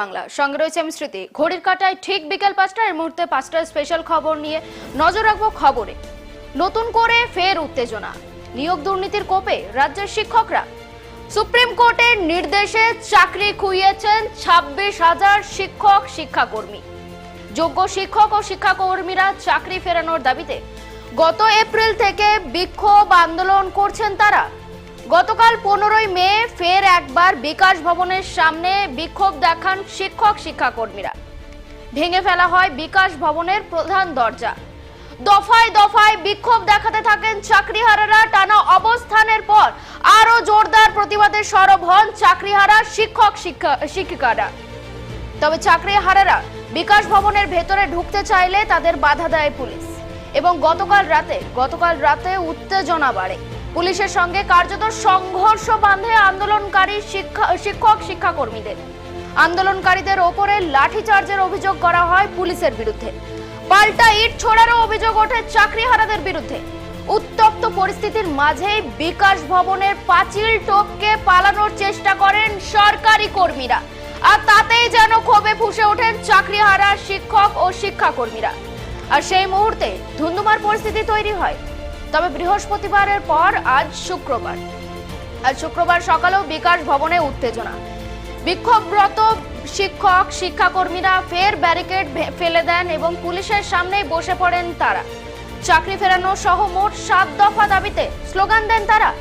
বাংলা। সঙ্গে রয়েছে আমি স্মৃতি। ঘড়ির কাটায় ঠিক বিকেল পাঁচটা, এই মুহূর্তে পাঁচটার স্পেশাল খবর নিয়ে নজর রাখব খবরে। নতুন করে ফের উত্তেজনা। নিয়োগ দুর্নীতির কোপে রাজ্যের শিক্ষকরা। সুপ্রিম কোর্টের নির্দেশে চাকরি খুইয়েছেন ছাব্বিশ হাজার শিক্ষক, শিক্ষাকর্মী। যোগ্য শিক্ষক ও শিক্ষাকর্মীরা চাকরি ফেরানোর দাবিতে গত এপ্রিল থেকে বিক্ষোভ আন্দোলন করছেন তারা। গতকাল পনেরোই মে ফের একবার বিকাশ ভবনের সামনে বিক্ষোভ দেখান শিক্ষক শিক্ষাকর্মীরা। ভেঙে ফেলা হয় বিকাশ ভবনের প্রধান দরজা। দফায় দফায় বিক্ষোভ দেখাতে থাকেন চাকরিহারারা। টানা অবস্থানের পর আরও জোরদার প্রতিবাদে সরব হন চাকরিহারা শিক্ষক শিক্ষা, শিক্ষিকারা। তবে চাকরি হারারা বিকাশ ভবনের ভেতরে ঢুকতে চাইলে তাদের বাধা দেয় পুলিশ। এবং গতকাল রাতে গতকাল রাতে উত্তেজনা বাড়ে। পুলিশের সঙ্গে কার্যত সংঘর্ষ বাঁধে আন্দোলনকারী শিক্ষা, শিক্ষক, শিক্ষাকর্মীদের। আন্দোলনকারীদের ওপরে লাঠিচার্জের অভিযোগ করা হয় পুলিশের বিরুদ্ধে। পাল্টা ইট ছোড়ারও অভিযোগ ওঠে চাকরিহারাদের বিরুদ্ধে। উত্তপ্ত পরিস্থিতির মাঝেই বিকাশ ভবনের পাঁচিল টপকে পালানোর চেষ্টা করেন সরকারি কর্মীরা। আর তাতেই যেন ক্ষোভে ফুসে ওঠেন চাকরিহারা শিক্ষক ও শিক্ষাকর্মীরা। আর সেই মুহূর্তে ধুন্ধুমার পরিস্থিতি তৈরি হয়। তবে বৃহস্পতিবারের পর আজ শুক্রবার। আজ শুক্রবার সকালেও বিকাশ ভবনে উত্তেজনা। বিক্ষোভরত শিক্ষক, শিক্ষাকর্মীরা ফের ব্যারিকেড ফেলে দেন এবং পুলিশের সামনেই বসে পড়েন তারা। চাকরি ফেরানো সহ মোট সাত দফা দাবিতে স্লোগান দেন তারা।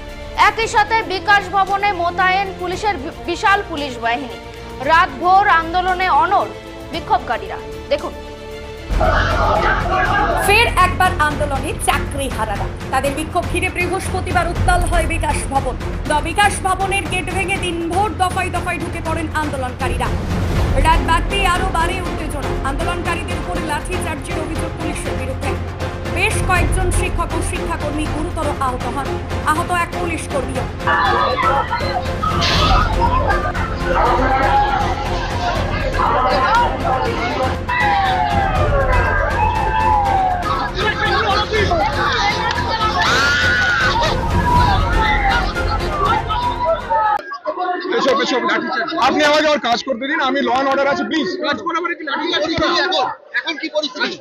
একই সাথে বিকাশ ভবনে মোতায়েন পুলিশের বিশাল পুলিশ বাহিনী। রাতভর আন্দোলনে অনড় বিক্ষোভকারীরা। দেখুন। ফের একবার আন্দোলনে চাকরি হারারা। তাদের বিক্ষোভ ঘিরে বৃহস্পতিবার উত্তাল হয় বিকাশ ভবন। বিকাশ ভবনের গেট ভেঙে দিনভর দফায় দফায় ঢুকে পড়েন আন্দোলনকারীরা। রাত বাড়তে আরও বাড়ে উত্তেজনা। আন্দোলনকারীদের উপরে লাঠি চার্জের অভিযোগ পুলিশের বিরুদ্ধে। বেশ কয়েকজন শিক্ষক ও শিক্ষাকর্মী গুরুতর আহত হন। আহত এক পুলিশ কর্মীও। আপনি আমাকে আমার কাজ করতে দিন আমি ল অ্যান্ড অর্ডার আছে প্লিজ কাজ করে আমার একটু লাঠি চার্জ করা। এখন এখন কি পরিস্থিতি?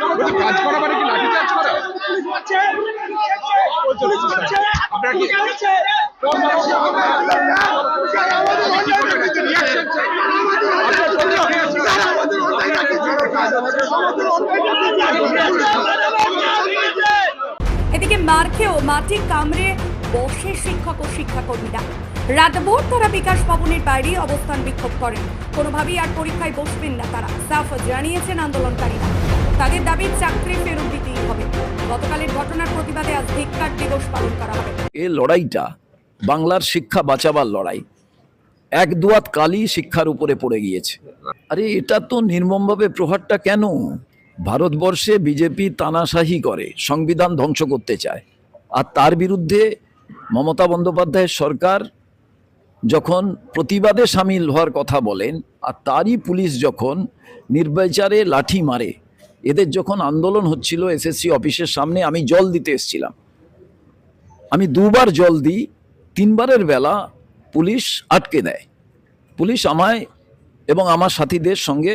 বলছি, কাজ করা মানে কি? লাঠি চার্জ করা? আপনারা কি এদিকে মার খেয়েও মাটি কামড়ে বসে শিক্ষক ও শিক্ষাকর্মীরা। রাতভর তারা বিকাশ ভবনের বাইরে অবস্থান বিক্ষোভ করেন। কোনোভাবেই আর পরীক্ষায় বসবেন না তারা। সাফ জানিয়েছেন আন্দোলনকারীরা। তাদের দাবি চাকরি ফেরত দিতেই হবে। গতকালের ঘটনার প্রতিবাদে আজ ধিক্কার দিবস পালন করা হবে। এ লড়াইটা বাংলার শিক্ষা বাঁচাবার লড়াই। এক দুয়াত কালই শিক্ষার উপরে পড়ে গিয়েছে। আরে এটা তো নির্মমভাবে প্রহারটা কেন? ভারতবর্ষে বিজেপি তানাশাহি করে, সংবিধান ধ্বংস করতে চায়। আর তার বিরুদ্ধে মমতা বন্দ্যোপাধ্যায়ের সরকার যখন প্রতিবাদে সামিল হওয়ার কথা বলেন, আর তারই পুলিশ যখন নির্বিচারে লাঠি মারে, এদের যখন আন্দোলন হচ্ছিল এসএসসি অফিসের সামনে, আমি জল দিতে এসেছিলাম। আমি দুবার জল দিই, তিনবারের বেলা পুলিশ আটকে দেয়। পুলিশ আমায় এবং আমার সাথীদের সঙ্গে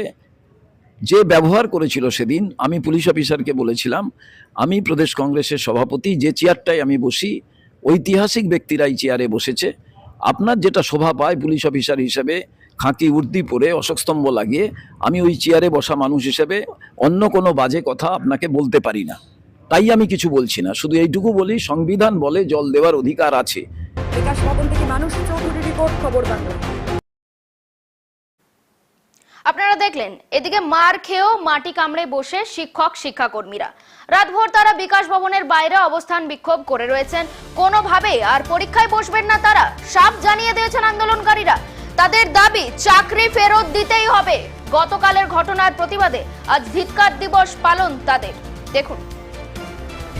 যে ব্যবহার করেছিল সেদিন আমি পুলিশ অফিসারকে বলেছিলাম, আমি প্রদেশ কংগ্রেসের সভাপতি, যে চেয়ারটায় আমি বসি, ঐতিহাসিক ব্যক্তিরাই চেয়ারে বসেছে। আপনার যেটা শোভা পায় পুলিশ অফিসার হিসেবে, খাঁকি উর্দি পরে অশোকস্তম্ভ লাগিয়ে, আমি ওই চেয়ারে বসা মানুষ হিসেবে অন্য কোনো বাজে কথা আপনাকে বলতে পারি না। তাই আমি কিছু বলছি না। শুধু এইটুকু বলি, সংবিধান বলে জল দেওয়ার অধিকার আছে। বিকাশ ভবন থেকে মানুষ চৌধুরী রিপোর্ট, খবর বাংলা। আপনারা দেখলেন, এদিকে মার খেয়েও মাটি কামড়ে বসে শিক্ষক, শিক্ষাকর্মীরা। রাতভর তারা বিকাশ ভবনের বাইরে অবস্থান বিক্ষোভ করে রয়েছেন। কোনোভাবে আর পরীক্ষায় বসবেন না তারা। সাপ জানিয়ে দিয়েছেন আন্দোলনকারীরা। তাদের দাবি, চাকরি ফেরত দিতেই হবে। গতকালের ঘটনার প্রতিবাদে আজ ধিৎকার দিবস পালন তাদের। দেখুন।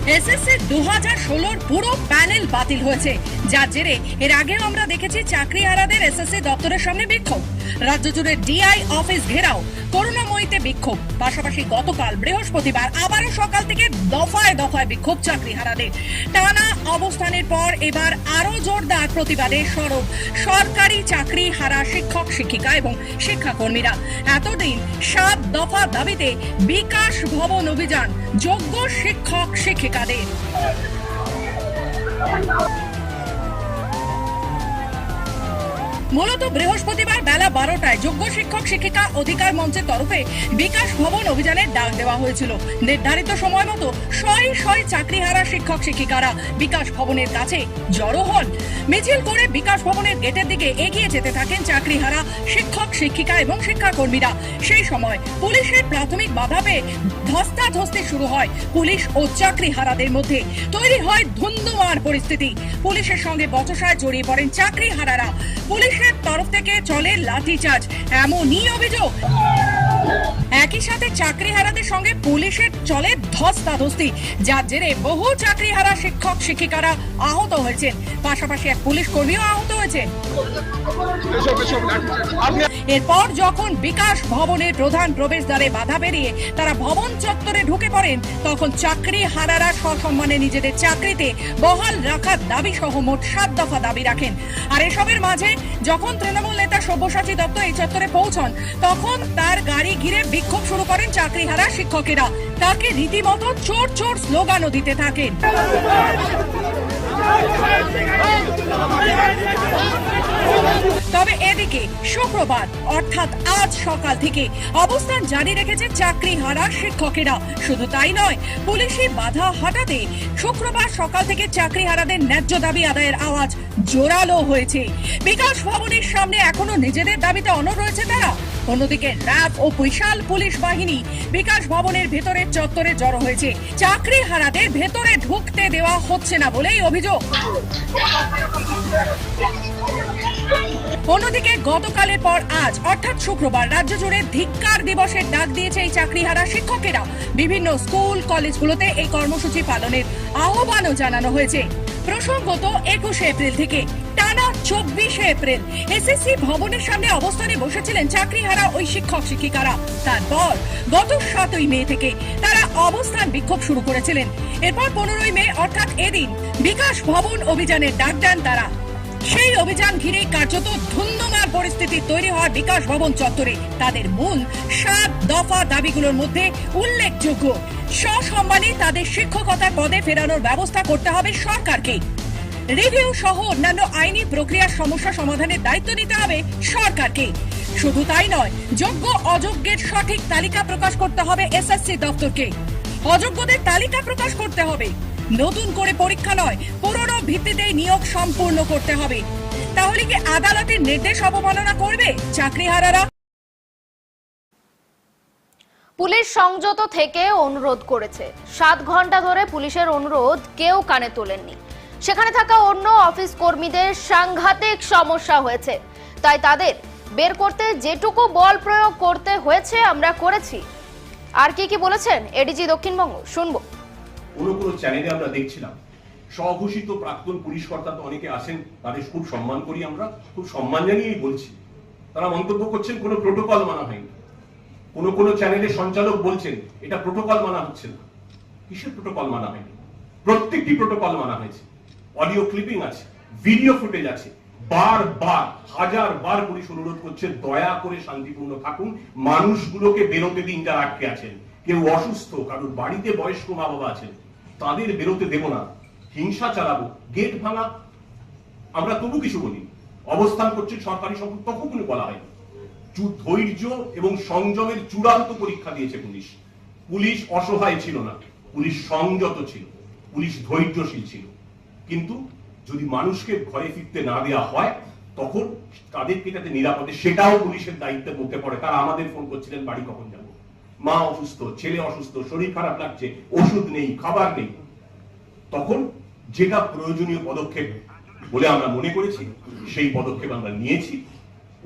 এসএসসি দু হাজার ষোলোর পুরো প্যানেল বাতিল হয়েছে। যার জেরে এর আগেও আমরা দেখেছি চাকরিহারাদের এসএসসি দপ্তরের সামনে বিক্ষোভ। রাজ্য জুড়ে ডিআই অফিস ঘেরাও করোনাময়ীতে বিক্ষোভ। পাশাপাশি গতকাল বৃহস্পতিবার আবারও সকাল থেকে দফায় দফায় বিক্ষোভ চাকরিহারাদের টানা অবস্থানের পর এবার আরও জোরদার প্রতিবাদে সরব সরকারি চাকরি হারা শিক্ষক, শিক্ষিকা এবং শিক্ষাকর্মীরা। এতদিন সাত দফা দাবিতে বিকাশ ভবন অভিযান, যোগ্য শিক্ষক শিক্ষিকাদের মূলত বৃহস্পতিবার বেলা বারোটায় যোগ্য শিক্ষক, শিক্ষিকা অধিকার মঞ্চের তরফে বিকাশ ভবন অভিযানের ডাক দেওয়া হয়েছিল। নির্ধারিত সময় মতো শয় শয় চাকরিহারা শিক্ষক, শিক্ষিকারা বিকাশ ভবনের কাছে জড়ো হন। মিছিল করে বিকাশ ভবনের গেটের দিকে এগিয়ে যেতে থাকেন চাকরিহারা শিক্ষক, শিক্ষিকা এবং শিক্ষাকর্মীরা। সেই সময় পুলিশের প্রাথমিক বাধা পেয়ে ধস্তাধস্তি শুরু হয় পুলিশ ও চাকরিহারাদের মধ্যে। তৈরি হয় ধুন্ধুমার পরিস্থিতি। পুলিশের সঙ্গে বচসায় জড়িয়ে পড়েন চাকরিহারারা। পুলিশের তরফ থেকে চলে লাঠিচার্জ এমনই অভিযোগ। একই সাথে চাকরি হারাদের সঙ্গে পুলিশের চলে ধস্তাধস্তি। যার জেরে বহু চাকরি হারা শিক্ষক, শিক্ষিকারা আহত হয়েছেন। পাশাপাশি এক পুলিশ কর্মীও আহত হয়েছেন। এরপর যখন বিকাশ ভবনের প্রধান প্রবেশদ্বারে বাধা পেরিয়ে তারা ভবন চত্বরে ঢুকে পড়েন, তখন চাকরি হারারা সসম্মানে নিজেদের চাকরিতে বহাল রাখার দাবি সহ মোট সাত দফা দাবি রাখেন। আর এসবের মাঝে যখন তৃণমূল নেতা সব্যসাচী দত্ত এই চত্বরে পৌঁছন, তখন তার গাড়ি ঘিরে বিক্ষোভ শুরু করেন চাকরি চাকরিহারা শিক্ষকেরা। তাকে রীতিমতো চোর চোর স্লোগানও দিতে থাকেন। তবে এদিকে শুক্রবার, অর্থাৎ আজ সকাল থেকে অবস্থান জারি রেখেছে চাকরি হারা শিক্ষকেরা। শুধু তাই নয়, পুলিশি বাধা হটাতে শুক্রবার সকাল থেকে চাকরি হারাদের ন্যায্য দাবি আদায়ের আওয়াজ জোরালো হয়েছে। বিকাশ ভবনের সামনে এখনও নিজেদের দাবিতে অনড় রয়েছে তারা। অন্যদিকে র্যাব ও বিশাল পুলিশ বাহিনী বিকাশ ভবনের ভেতরের চত্বরে জড়ো হয়েছে। চাকরি হারাদের ভেতরে ঢুকতে দেওয়া হচ্ছে না বলেই অভিযোগ। অন্যদিকে, গতকালের পর আজ, অর্থাৎ শুক্রবার, রাজ্য জুড়ে ধিক্কার দিবসের ডাক দিয়েছে এই চাকরিহারা শিক্ষকেরা। বিভিন্ন স্কুল, কলেজগুলোতে এই কর্মসূচি পালনের আহ্বানও জানানো হয়েছে। প্রসঙ্গত, একুশে এপ্রিল থেকে টানা চব্বিশে এপ্রিল, এসএসসি ভবনের সামনে অবস্থানে বসেছিলেন চাকরিহারা ওই শিক্ষক শিক্ষিকারা। তারপর, গত সাতই মে থেকে তারা অবস্থান বিক্ষোভ শুরু করেছিলেন। এরপর পনেরোই মে, অর্থাৎ এদিন বিকাশ ভবন অভিযানের ডাক দেন তারা। সেই অভিযান ঘিরে কার্যত ধুন্ধুমার পরিস্থিতি তৈরি হয় বিকাশ ভবন চত্বরে। তাদের মূল সাত দফা দাবিগুলোর মধ্যে উল্লেখযোগ্য। সসম্মানে তাদের শিক্ষকতার পদে ফেরানোর ব্যবস্থা করতে হবে সরকারকে। রিভিউ সহ অন্যান্য আইনি প্রক্রিয়ার সমস্যা সমাধানের দায়িত্ব নিতে হবে সরকারকে। শুধু তাই নয়, যোগ্য অযোগ্যের সঠিক তালিকা প্রকাশ করতে হবে এসএসসি দপ্তরকে। অযোগ্যদের তালিকা প্রকাশ করতে হবে। নতুন করে পরীক্ষা নয় পুরনো ভিত্তিতেই নিয়োগ সম্পূর্ণ করতে হবে। তাহলে কি আদালতের নির্দেশ অবমাননা করবে চাকরিহারারা? পুলিশ সংযত থেকে অনুরোধ করেছে। সাত ঘণ্টা ধরে পুলিশের অনুরোধ কেউ কানে তোলেননি। সেখানে থাকা অন্য অফিস কর্মীদের সাংঘাতিক সমস্যা হয়েছে। তাই তাদের বের করতে যেটুকু বল প্রয়োগ করতে হয়েছে আমরা করেছি। আর কি কি বলেছেন এডিজি দক্ষিণবঙ্গ? শুনব। কোনো কোনো চ্যানেলে আমরা দেখছিলাম স্বঘোষিত প্রাক্তন পুলিশ কর্তা তো অনেকে আসেন তাদের খুব সম্মান করি আমরা, খুব সম্মান জানিয়েই বলছি। তারা মন্তব্য করছেন, কোনো প্রোটোকল মানা হয়নি। কোনো কোনো চ্যানেলে সঞ্চালক বলছেন, এটা প্রোটোকল মানা হচ্ছে না। কিসের প্রোটোকল মানা হয়নি? প্রত্যেকটি প্রোটোকল মানা হয়েছে। অডিও ক্লিপিং আছে, ভিডিও ফুটেজ আছে। বারবার, হাজার বার পুলিশ অনুরোধ করছে, দয়া করে শান্তিপূর্ণ থাকুন। মানুষগুলোকে বেরোতে দিন যারা আটকে আছেন। কেউ অসুস্থ, কারোর বাড়িতে বয়স্ক মা বাবা আছেন, তাদের বেরোতে দেব না। হিংসা চালাবো গেট ভাঙা, আমরা তবু কিছু বলি। অবস্থান করছে সরকারি সংখ্যক তখন কোনো বলা হয়নি। ধৈর্য এবং সংযমের চূড়ান্ত পরীক্ষা দিয়েছে পুলিশ। পুলিশ অসহায় ছিল না, পুলিশ সংযত ছিল, পুলিশ ধৈর্যশীল ছিল। কিন্তু যদি মানুষকে ঘরে ফিরতে না দেওয়া হয়, তখন তাদেরকে যাতে নিরাপদে সেটাও পুলিশের দায়িত্বের মধ্যে পড়ে। তারা আমাদের ফোন করছিলেন, বাড়ি কখন যাব? মা অসুস্থ, ছেলে অসুস্থ, শরীর খারাপ লাগছে, ওষুধ নেই, খাবার নেই। তখন যেটা প্রয়োজনীয় পদক্ষেপ বলে আমরা মনে করেছি, সেই পদক্ষেপ আমরা নিয়েছি।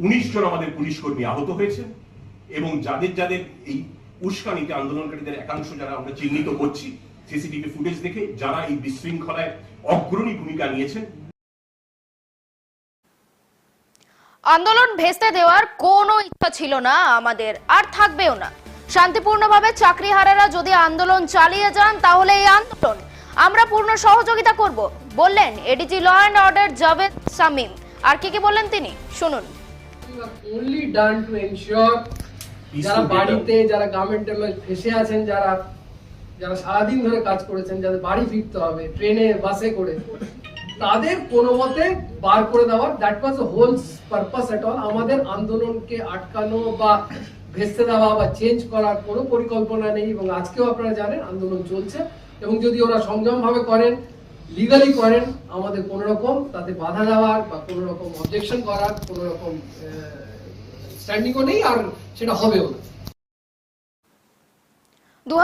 উনিশ জন আমাদের পুলিশ কর্মী আহত হয়েছেন এবং যাদের যাদের এই উস্কানিতে আন্দোলনকারীদের একাংশ যারা আমরা চিহ্নিত করছি, সিসিটিভি ফুটেজ দেখে যারা এই বিশৃঙ্খলায় অগ্রণী ভূমিকা নিয়েছেন। আন্দোলন ভেস্তে দেওয়ার কোনো ইচ্ছা ছিল না আমাদের, আর থাকবেও না। শান্তিপূর্ণভাবে চাকরিহারারা যদি আন্দোলন চালিয়ে যান, তাহলে এই আন্দোলন আমরা পূর্ণ সহযোগিতা করব। বললেন ADG law and order Javed Shamim. আর কি কি বললেন তিনি? শুনুন। Only done to ensure যারা বাড়িতে যারা গার্মেন্ট ফেসে আছেন যারা যারা সারাদিন ধরে কাজ করেছেন যাদের বাড়ি ফিরতে হবে ট্রেনে বাসে করে তাদের কোনো মতে বার করে দেওয়ার that was whole purpose at all আমাদের আন্দোলনকে আটকানো বা ভেস্তে দেওয়া বা চেঞ্জ করার কোনো পরিকল্পনা নেই এবং আজকেও আপনারা জানেন আন্দোলন চলছে। এবং যদি ওরা সংযম ভাবে করেন লিগালি করেন, আমাদের কোনো রকম তাতে বাধা দেওয়ার বা কোনো রকম অবজেকশন করার কোনো রকম স্ট্যান্ডিংও নেই আর সেটা হবেও না। দু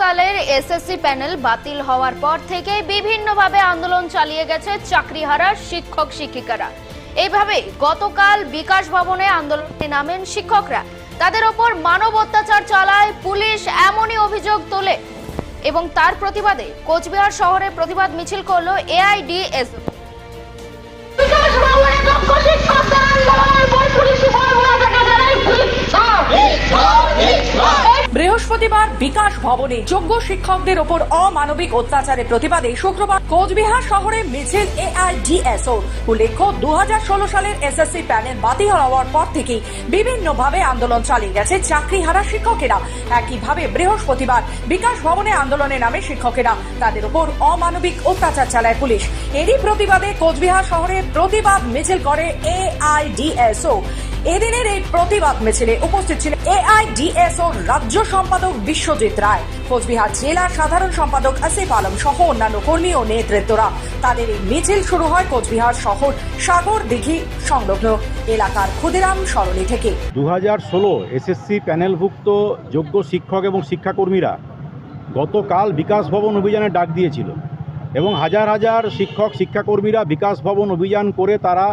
সালের এসএসসি প্যানেল বাতিল হওয়ার পর থেকে বিভিন্নভাবে আন্দোলন চালিয়ে গেছে চাকরিহারা শিক্ষক শিক্ষিকারা। এইভাবে গতকাল বিকাশ ভবনে আন্দোলনে নামেন শিক্ষকরা। তাদের ওপর মানব অত্যাচার চালায় পুলিশ, এমনই অভিযোগ তোলে এবং তার প্রতিবাদে কোচবিহার শহরে প্রতিবাদ মিছিল করল এআইডিএস। পুলিশি। বৃহস্পতিবার বিকাশ ভবনে যোগ্য শিক্ষকদের ওপর অমানবিক অত্যাচারের প্রতিবাদে শুক্রবার কোচবিহার শহরে মিছিল এআইডিএসও। উল্লেখ্য দু হাজার ষোলো সালের এসএসসি প্যানেল বাতিল হওয়ার পর থেকেই বিভিন্নভাবে আন্দোলন চালিয়ে গেছে চাকরিহারা শিক্ষকেরা। একইভাবে বৃহস্পতিবার বিকাশ ভবনে আন্দোলনে নামে শিক্ষকেরা। তাদের ওপর অমানবিক অত্যাচার চালায় পুলিশ। এরই প্রতিবাদে কোচবিহার শহরে প্রতিবাদ মিছিল করে এআইডিএসও। এদিনের এই প্রতিবাদ মিছিলে উপস্থিত ছিলেন এআইডিএসও রাজ্য সম্পাদক বিশ্বজিৎ রায়। কোচবিহার জেলা সাধারণ সম্পাদক আসিফ আলম সহ অন্যান্য কর্মী ও নেতৃত্বরা তাদের এই মিছিল শুরু হয় কোচবিহার শহর সাগর দিঘি সংলগ্ন এলাকার ক্ষুদিরাম সরণি থেকে। দু হাজার ষোলো এসএসসি প্যানেলভুক্ত যোগ্য শিক্ষক এবং শিক্ষাকর্মীরা গতকাল বিকাশ ভবন অভিযানে ডাক দিয়েছিল এবং হাজার হাজার শিক্ষক, শিক্ষাকর্মীরা বিকাশ ভবন অভিযান করে তারা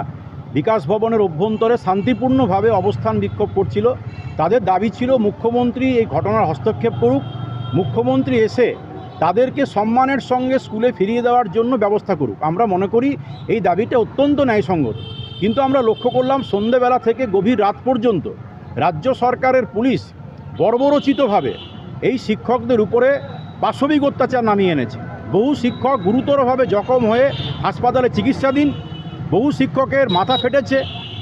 বিকাশ ভবনের অভ্যন্তরে শান্তিপূর্ণভাবে অবস্থান বিক্ষোভ করছিল। তাদের দাবি ছিল, মুখ্যমন্ত্রী এই ঘটনার হস্তক্ষেপ করুক। মুখ্যমন্ত্রী এসে তাদেরকে সম্মানের সঙ্গে স্কুলে ফিরিয়ে দেওয়ার জন্য ব্যবস্থা করুক। আমরা মনে করি এই দাবিটা অত্যন্ত ন্যায়সঙ্গত। কিন্তু আমরা লক্ষ্য করলাম, সন্ধেবেলা থেকে গভীর রাত পর্যন্ত রাজ্য সরকারের পুলিশ বর্বরচিতভাবে এই শিক্ষকদের উপরে পাশবিক অত্যাচার নামিয়ে এনেছে। বহু শিক্ষক গুরুতরভাবে জখম হয়ে হাসপাতালে চিকিৎসাধীন বহু শিক্ষকের মাথা ফেটেছে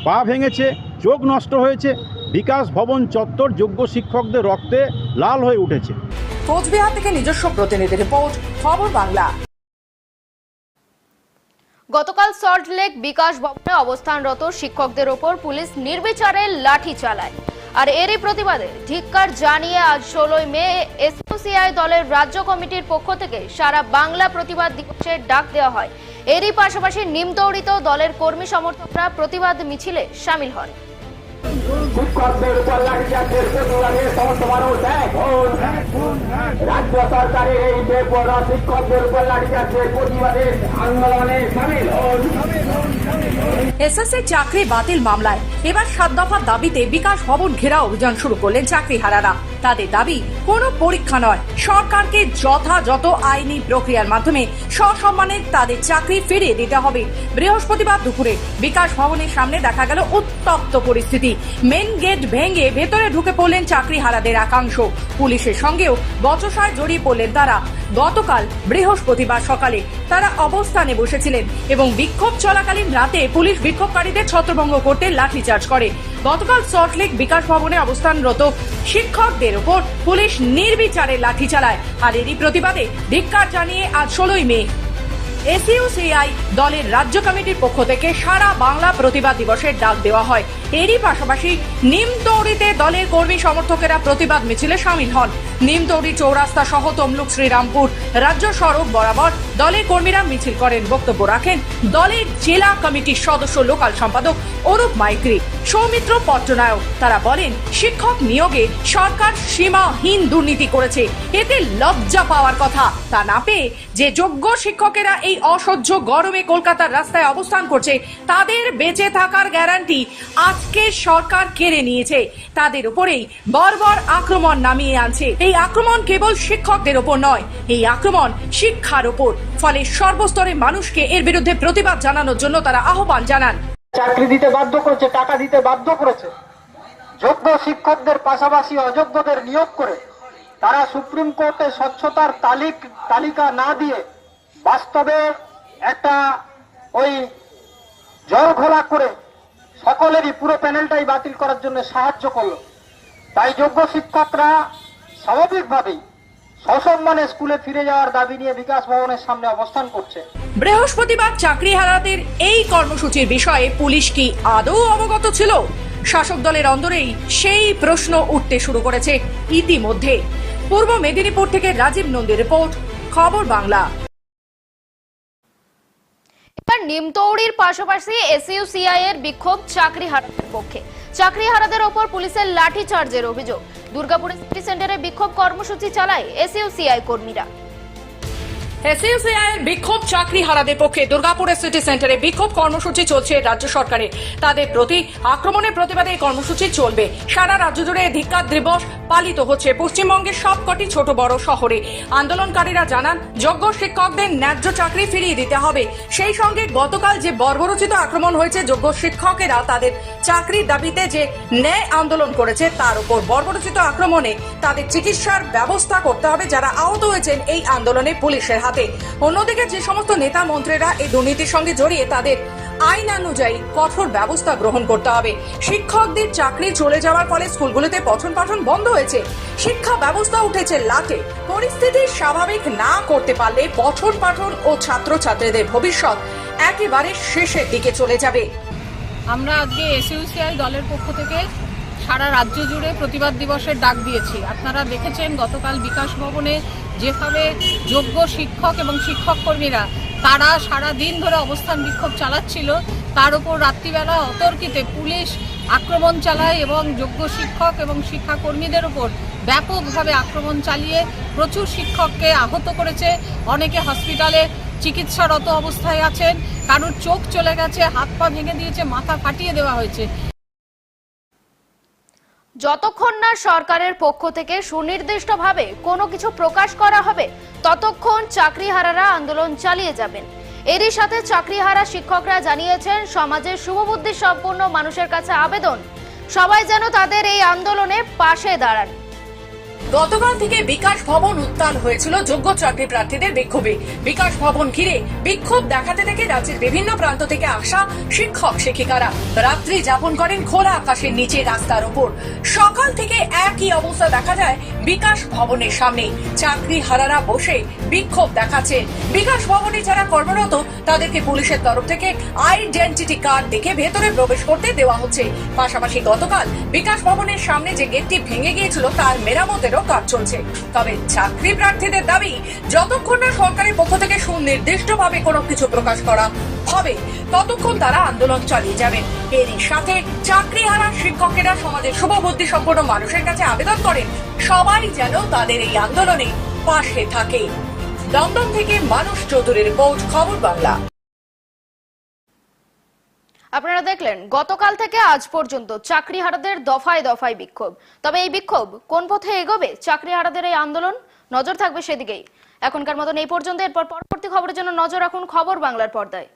পা ভেঙেছে চোখ নষ্ট হয়েছে বিকাশ ভবন চত্বর যোগ্য শিক্ষকদের রক্তে লাল হয়ে উঠেছে। কোচবিহার থেকে নিজস্ব প্রতিনিধি রিপোর্ট খবর বাংলা। গতকাল সল্টলেক বিকাশ ভবনে অবস্থানরত শিক্ষকদের ওপর পুলিশ নির্বিচারে লাঠি চালায়। আর এরই প্রতিবাদে ধিক্কার জানিয়ে আজ ষোলোই মে এসওসিআই দলের রাজ্য কমিটির পক্ষ থেকে সারা বাংলা প্রতিবাদ দিবসের ডাক দেওয়া হয়। এরই পাশাপাশি নিমতৌড়িত দলের কর্মী সমর্থকরা প্রতিবাদ মিছিলে সামিল হন। শিক্ষকদের উপর লাঠিচার্জের সমস্ত মানুষ। রাজ্য সরকারের এই শিক্ষকদের উপর আন্দোলনে সামিল হন। এসএসসি চাকরি বাতিল মামলায় এবার সাত দফা দাবিতে বিকাশ ভবন ঘেরা অভিযান শুরু করলেন চাকরিহারারা। তাদের দাবি, কোনো পরীক্ষা নয়, সরকারকে যথাযথ আইনি প্রক্রিয়ার মাধ্যমে সসম্মানে তাদের চাকরি ফিরিয়ে দিতে হবে। বৃহস্পতিবার দুপুরে বিকাশ ভবনের সামনে দেখা গেল উত্তপ্ত পরিস্থিতি। মেন গেট ভেঙে ভেতরে ঢুকে পড়লেন চাকরিহারাদের একাংশ। পুলিশের সঙ্গেও বচসায় জড়িয়ে পড়লেন তারা। গতকাল বৃহস্পতিবার সকালে তারা অবস্থানে বসেছিলেন এবং বিক্ষোভ চলাকালীন রাতে পুলিশ বিক্ষোভকারীদের ছত্রভঙ্গ করতে লাঠিচার্জ করে। গতকাল সল্টলেক বিকাশ ভবনে অবস্থানরত শিক্ষকদের উপর পুলিশ নির্বিচারে লাঠি চালায়। আর এরই প্রতিবাদে ধিক্কার জানিয়ে আজ ষোলোই মে এসইউসিআই দলের রাজ্য কমিটির পক্ষ থেকে সারা বাংলা প্রতিবাদ দিবসের ডাক দেওয়া হয়। এরই পাশাপাশি নিমতৌড়িতে দলের কর্মী সমর্থকেরা প্রতিবাদ মিছিলে সামিল হন। নিমতৌড়ি চৌরাস্তা সহ তমলুক শ্রীরামপুর রাজ্য সড়ক বরাবর দলের কর্মীরা মিছিল করেন বক্তব্য রাখেন দলের জেলা কমিটির সদস্য লোকাল সম্পাদক অরূপ মাইত্রী। সৌমিত্র পট্টনায়ক তারা বলেন, শিক্ষক নিয়োগে সরকার সীমাহীন দুর্নীতি করেছে। এতে লজ্জা পাওয়ার কথা। তা না পেয়ে যে যোগ্য শিক্ষকেরা এই অসহ্য গরমে কলকাতার রাস্তায় অবস্থান করছে। তাদের বেঁচে থাকার গ্যারান্টি আজকে সরকার কেড়ে নিয়েছে। তাদের উপরেই বর্বর আক্রমণ নামিয়ে আনছে। এই আক্রমণ কেবল শিক্ষকদের ওপর নয়, এই আক্রমণ শিক্ষার ওপর ফলে সর্বস্তরে মানুষকে এর বিরুদ্ধে প্রতিবাদ জানানোর জন্য তারা আহ্বান জানান। চাকরি দিতে বাধ্য করেছে, টাকা দিতে বাধ্য করেছে। যোগ্য শিক্ষকদের পাশাপাশি অযোগ্যদের নিয়োগ করে তারা সুপ্রিম কোর্টে স্বচ্ছতার তালিক তালিকা না দিয়ে বাস্তবে একটা ওই জল ঘোলা করে সকলেরই পুরো প্যানেলটাই বাতিল করার জন্য সাহায্য করল। তাই যোগ্য শিক্ষকরা স্বাভাবিকভাবেই সসম্মানে স্কুলে ফিরে যাওয়ার দাবি নিয়ে বিকাশ ভবনের সামনে অবস্থান করছে। বৃহস্পতিবার চাকরি হারাদের এই কর্মসূচির বিষয়ে পুলিশ কি আদৌ অবগত ছিল? শাসক দলের অন্দরেই সেই প্রশ্ন উঠতে শুরু করেছে ইতিমধ্যে। পূর্ব মেদিনীপুর থেকে রাজীব নন্দীর রিপোর্ট, খবর বাংলা। নিমতৌড়ির পাশাপাশি এসইউসিআই এর বিক্ষোভ চাকরি হারাদের পক্ষে। চাকরি হারাদের ওপর পুলিশের লাঠি চার্জের অভিযোগ। দুর্গাপুর সিটি সেন্টারে বিক্ষোভ কর্মসূচি চালায় এসইউসিআই কর্মীরা। এসইউসিআই এর বিক্ষোভ চাকরি হারাদের পক্ষে দুর্গাপুরের সিটি সেন্টারে বিক্ষোভ কর্মসূচি চলছে রাজ্য সরকারের। তাদের প্রতি আক্রমণের প্রতিবাদে এই কর্মসূচি চলবে। সারা রাজ্য জুড়ে ধিক্কার দিবস পালিত হচ্ছে পশ্চিমবঙ্গের সবকটি ছোট বড় শহরে। আন্দোলনকারীরা জানান, যোগ্য শিক্ষকদের ন্যায্য চাকরি ফিরিয়ে দিতে হবে। সেই সঙ্গে গতকাল যে বর্বরচিত আক্রমণ হয়েছে, যোগ্য শিক্ষকেরা তাদের চাকরির দাবিতে যে ন্যায় আন্দোলন করেছে, তার উপর বর্বরচিত আক্রমণে তাদের চিকিৎসার ব্যবস্থা করতে হবে, যারা আহত হয়েছেন এই আন্দোলনে পুলিশের হাতে। অন্যদিকে যে সমস্ত নেতা মন্ত্রীরা এই দুর্নীতির সঙ্গে জড়িয়ে, তাদের আইন অনুযায়ী কঠোর ব্যবস্থা গ্রহণ করতে হবে। শিক্ষকদের চাকরি চলে যাওয়ার ফলে স্কুলগুলিতে পঠন পাঠন বন্ধ হয়েছে। শিক্ষা ব্যবস্থা উঠেছে লাটে পরিস্থিতি স্বাভাবিক না করতে পারলে পঠন পাঠন ও ছাত্রছাত্রীদের ভবিষ্যৎ একেবারে শেষের দিকে চলে যাবে। আমরা আজকে এসইউসিআই দলের পক্ষ থেকে সারা রাজ্য জুড়ে প্রতিবাদ দিবসের ডাক দিয়েছি। আপনারা দেখেছেন গতকাল বিকাশ ভবনে যেভাবে যোগ্য শিক্ষক এবং শিক্ষক কর্মীরা, তারা সারা দিন ধরে অবস্থান বিক্ষোভ চালাচ্ছিল। তার উপর রাত্রিবেলা অতর্কিতে পুলিশ আক্রমণ চালায় এবং যোগ্য শিক্ষক এবং শিক্ষাকর্মীদের উপর ব্যাপকভাবে আক্রমণ চালিয়ে প্রচুর শিক্ষককে আহত করেছে। অনেকে হসপিটালে চিকিৎসারত অবস্থায় আছেন। কারোর চোখ চলে গেছে, হাত পা ভেঙে দিয়েছে, মাথা ফাটিয়ে দেওয়া হয়েছে। যতক্ষণ না সরকারের পক্ষ থেকে সুনির্দিষ্টভাবে কোনো কিছু প্রকাশ করা হবে, ততক্ষণ চাকরিহারারা আন্দোলন চালিয়ে যাবেন। এরই সাথে চাকরিহারা শিক্ষকরা জানিয়েছেন সমাজের শুভবুদ্ধি সম্পন্ন মানুষের কাছে আবেদন। সবাই যেন তাদের এই আন্দোলনে পাশে দাঁড়ান। গতকাল থেকে বিকাশ ভবন উত্তাল হয়েছিল। যোগ্য চাকরি প্রার্থীদের বিক্ষোভে। বিকাশ ভবন ঘিরে বিক্ষোভ দেখাতে থেকে রাজ্যের বিভিন্ন প্রান্ত থেকে আসা শিক্ষক, শিক্ষিকারা রাত্রি যাপন করেন খোলা আকাশের নিচে রাস্তার উপর। সকাল থেকে একই অবস্থা দেখা যায় বিকাশ ভবনের সামনে। চাকরি হারারা বসে বিক্ষোভ দেখাচ্ছে বিকাশ ভবনে যারা কর্মরত, তাদেরকে পুলিশের তরফ থেকে আইডেন্টিটি কার্ড দেখে ভেতরে প্রবেশ করতে দেওয়া হচ্ছে। পাশাপাশি গতকাল বিকাশ ভবনের সামনে যে গেটটি ভেঙে গিয়েছিল, তার মেরামতেরও কাজ চলছে। তবে চাকরি প্রার্থীদের দাবি, যতক্ষণ না সরকারের পক্ষ থেকে সুনির্দিষ্টভাবে কোনো কিছু প্রকাশ করা হবে, ততক্ষণ তারা আন্দোলন চালিয়ে যাবেন। এরই সাথে চাকরি হারা শিক্ষকেরা সমাজের শুভবুদ্ধি সম্পন্ন মানুষের কাছে আবেদন করেন, সবাই যেন তাদের এই আন্দোলনে পাশে থাকে। দমদম থেকে মানুষ চৌধুরীর রিপোর্ট, খবর বাংলা। আপনারা দেখলেন, গতকাল থেকে আজ পর্যন্ত চাকরি হারাদের দফায় দফায় বিক্ষোভ। তবে এই বিক্ষোভ কোন পথে এগোবে চাকরি হারাদের এই আন্দোলন? নজর থাকবে সেদিকেই। এখনকার মতন এই পর্যন্ত, এরপর পরবর্তী খবরের জন্য নজর রাখুন খবর বাংলার পর্দায়।